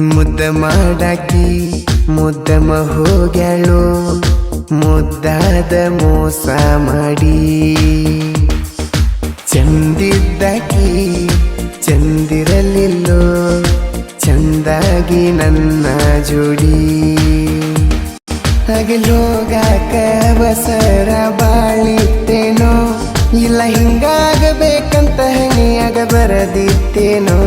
ಮುದ್ದ ಮಾಡಾಕಿ ಮುದ್ದಮ ಹೋಗ್ಯಾಳು ಮುದ್ದಾದ ಮೋಸ ಮಾಡಿ. ಚಂದಿದ್ದಾಕಿ ಚಂದಿರಲಿಲ್ಲೋ ಚಂದಾಗಿ ನನ್ನ ಜೋಡಿ. ಬರದಿತ್ತೇನೋ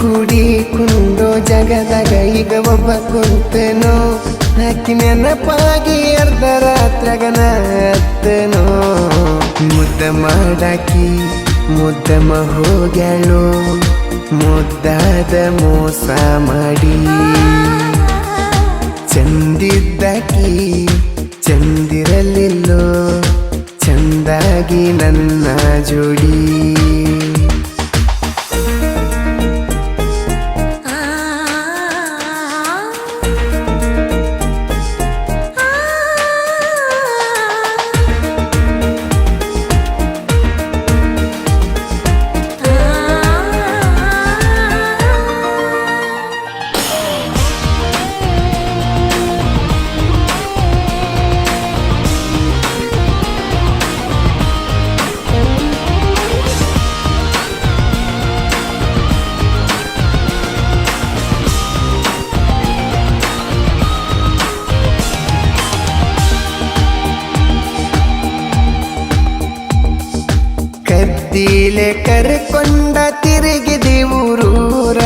ಕೂಡಿ ಕುಂಡೋ ಜಗದಾಗ ಈಗ ಒಬ್ಬ ಕುಂತೇನೋ ಹಾಕಿ ನೆನಪಾಗಿ ಅರ್ಧ ರಾತ್ರಗನ ಅತ್ತನೋ ಮುದ್ದ ಮಾಡಾಕಿ ಮುದ್ದಮ ಹೋಗ್ಯಾಳು ಮುದ್ದಾದ ಮೋಸ ಮಾಡಿ. ಚಂದಿದ್ದಾಕಿ, ಚಂದಿರಲಿಲ್ಲೋ? ಚಂದಾಗಿ ನನ್ನ ಜೋಡಿ. ಕದ್ದಿಲೆ ಕರ್ಕೊಂಡ ತಿರುಗಿದಿ ಊರೂರ,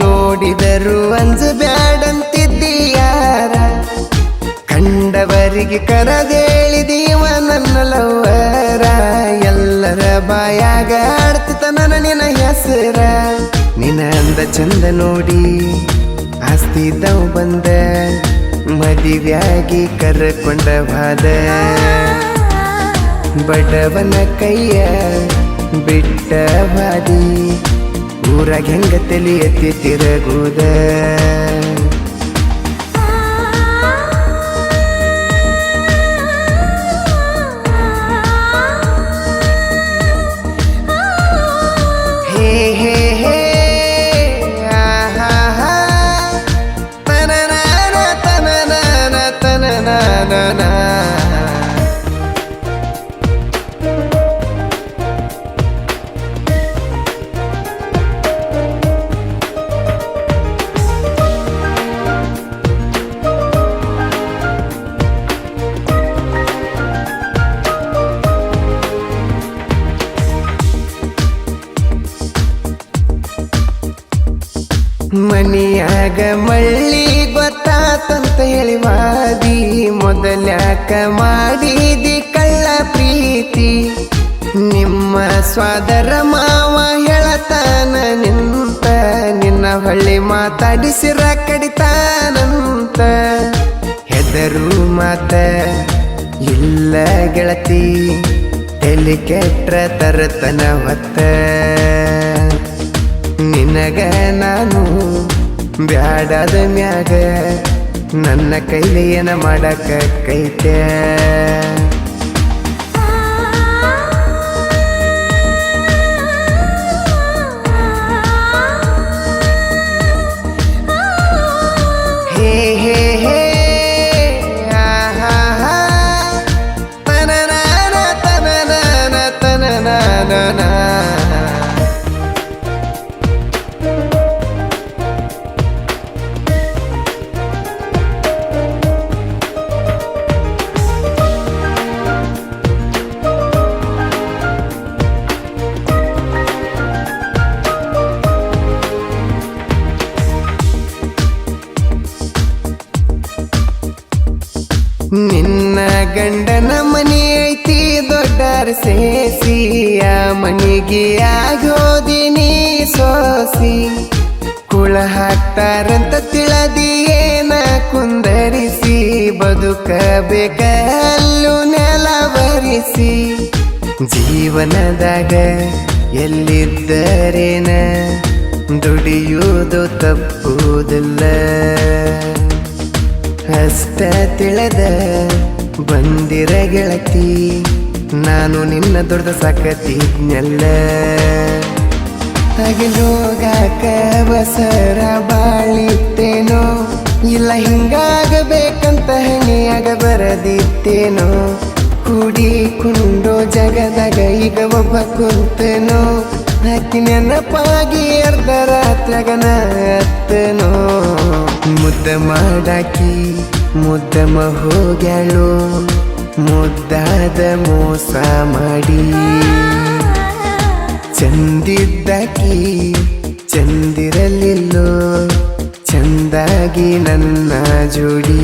ನೋಡಿದರು ಅಂಜು ಬ್ಯಾಡಂತಿದ್ದಿ ಯಾರ ಕಂಡವರಿಗೆ ಕರದೇಳಿದೀವ ನನ್ನ ಲವ್ವರ, ಎಲ್ಲರ ಬಾಯಾಗ ಆಡ್ತಿತ ನನ್ನ ನಿನ್ನ ಹೆಸರ. ನಿನ ಅಂದ ಚಂದ ನೋಡಿ ಆಸ್ತಿದ್ದವು ಬಂದ, ಮದಿವ್ಯಾಗಿ ಕರ್ಕೊಂಡ ಬಾದ ಬಡವನ ಕೈಯ ಬಿಟ್ಟ ಬಾದಿ ಊರಾಗ ಹೆಂಗ ತಲಿ ಎತ್ತಿ ತಿರಗುದ? ಮನಿಯಾಗ ಮಳ್ಳಿ ಗೊತ್ತಾತಂತ ಹೇಳಿ ಮಾದಿ, ಮೊದಲ್ಯಾಕ ಮಾಡಿದಿ ಕಳ್ಳ ಪ್ರೀತಿ. ನಿಮ್ಮ ಸ್ವಾದರ ಮಾವ ಹೇಳತಾನ ನಿಂತ, ನಿನ್ನ ಹೊಳ್ಳಿ ಮಾತಾಡಿಸಿರ ಕಡಿತಾನಂತ. ಹೆದರು ಮಾತ, ಇಲ್ಲ ಗೆಳತಿ, ತಲೆ ಕೆಟ್ಟ ತರತನ ಹೊತ್ತ. ನಿನಗ ನಾನು ಬ್ಯಾಡದ ಮ್ಯಾಗ ನನ್ನ ಕೈಲಿ ಏನ ಮಾಡಕ ಕೈತೆ? ಹೇ ಹೇ ನಿನ್ನ ಗಂಡನ ಮನೆ ಐತಿ, ದೊಡ್ಡರ ಸೇಸಿಯ ಮನೆಗೆ ಆಗೋದಿನಿ ಸೋಸಿ. ಕುಳ ಹಾಕ್ತಾರಂತ ತಿಳದಿ ಏನ ಕುಂದರಿಸಿ ಬದುಕಬೇಕಲ್ಲು ನೆಲ ನೆಲವರಿಸಿ ಜೀವನದಾಗ ಎಲ್ಲಿದ್ದರೇನ, ದುಡಿಯುವುದು ತಪ್ಪುವುದಿಲ್ಲ ಅಷ್ಟ ತಿಳಿದ ಬಂದಿರ ಗೆಳತಿ, ನಾನು ನಿನ್ನ ದೊಡ್ಡ ಸಾಕತಿದ್ನೆಲ್ಲ. ಹೋಗಾಕ ಬಸರ ಬಾಳಿತ್ತೇನೋ, ಇಲ್ಲ ಹಿಂಗಾಗಬೇಕಂತ ಹೆಣಿಯಾಗ ಬರದಿತ್ತೇನೋ. ಕುಡಿ ಕುಂಡೋ ಜಗದಾಗ ಈಗ ಒಬ್ಬ ಕುಂತೇನೋ. ನೆನಪಾಗಿ ಅರ್ಧ ರಾತ್ರಿಯಾಗನ ಅತ್ತನೋ ಮುದ್ದ ಮಾಡಾಕಿ ಮುದ್ದಮ ಹೋಗ್ಯಾಳು ಮುದ್ದಾದ ಮೋಸ ಮಾಡಿ. ಚಂದಿದ್ದಕಿ ಚಂದಿರಲಿಲ್ಲೋ ಚಂದಾಗಿ ನನ್ನ ಜೋಡಿ.